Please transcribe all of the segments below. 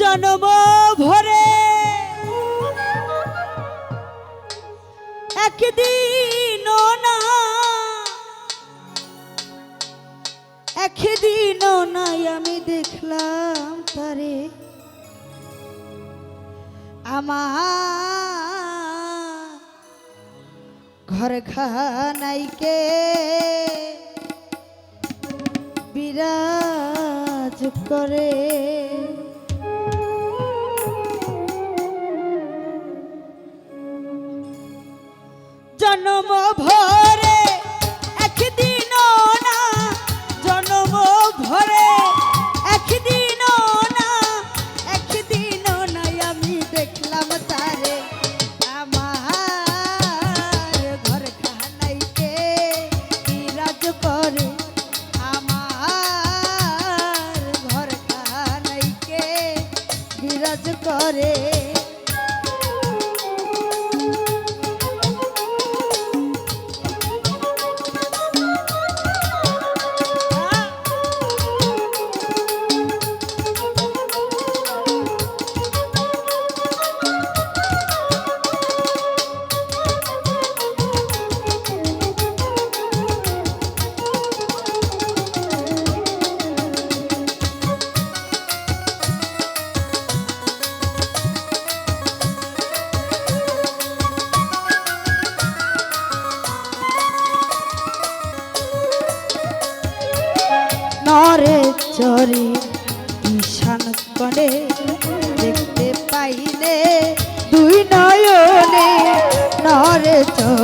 জনম ভরে। একদিন না একদিন নাই আমি দেখলাম তারে। আমার ঘর খানাইকে বিরাজ করে। জন্ম ভরে চরে ঈশান করে দেখতে পাইলে দুই নয়নে নরে চরে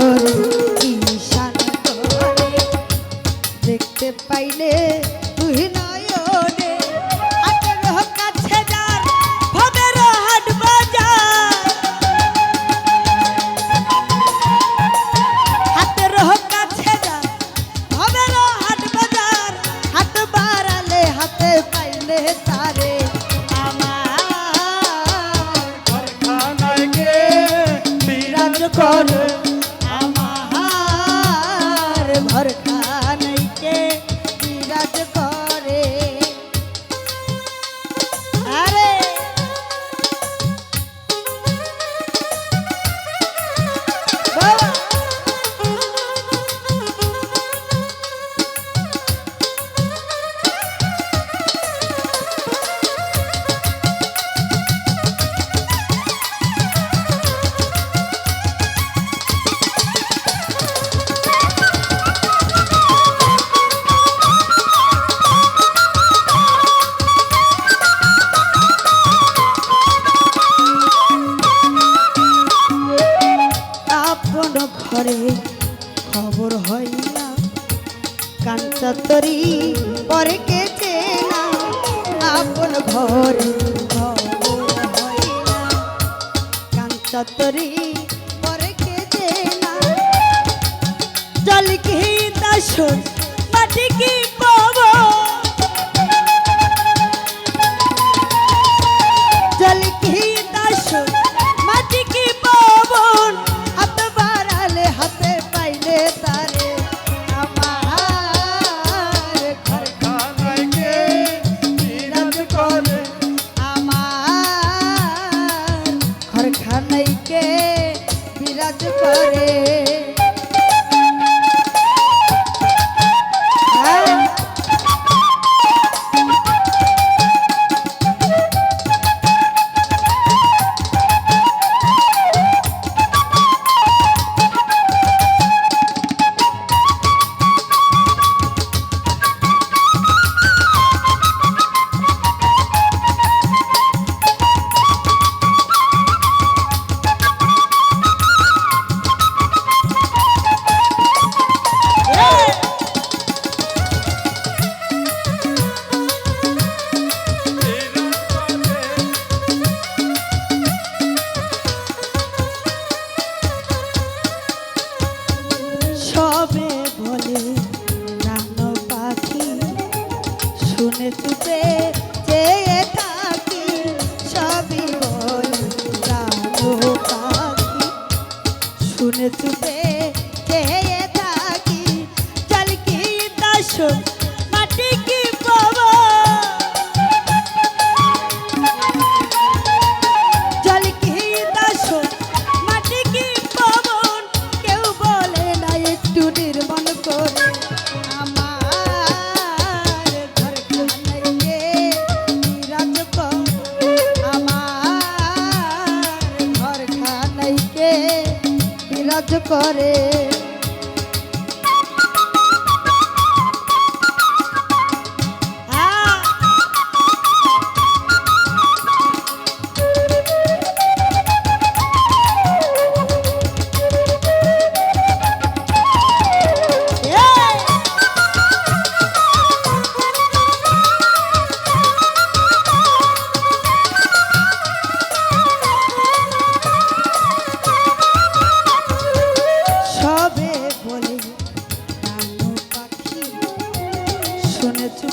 ঘরে খবর হয় না। কাঞ্চতরি পরে কে চেনা? আপন ঘরে খবর না। কাঞ্চতরি পরে বলে প্রাণ পাখি শুনে তুপে চেয়ে থাকি, সবই বলে প্রাণ পাখি। শুনে তুপে চেয়ে থাকি জল কি দাসন করে।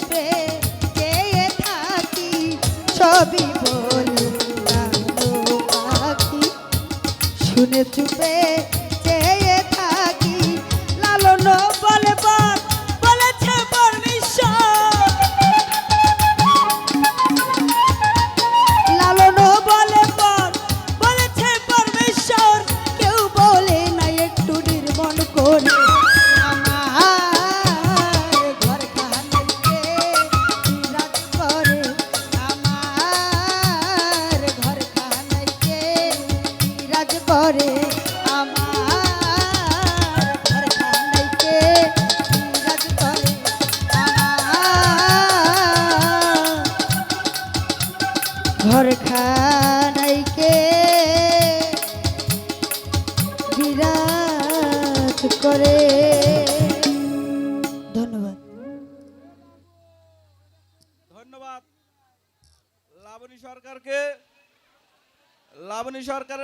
রূপে চেয়ে থাকি সবই বলুন শুনে চুপে বিরাট করে। ধন্যবাদ। ধন্যবাদ। লাবণী সরকারকে লাবণী সরকারের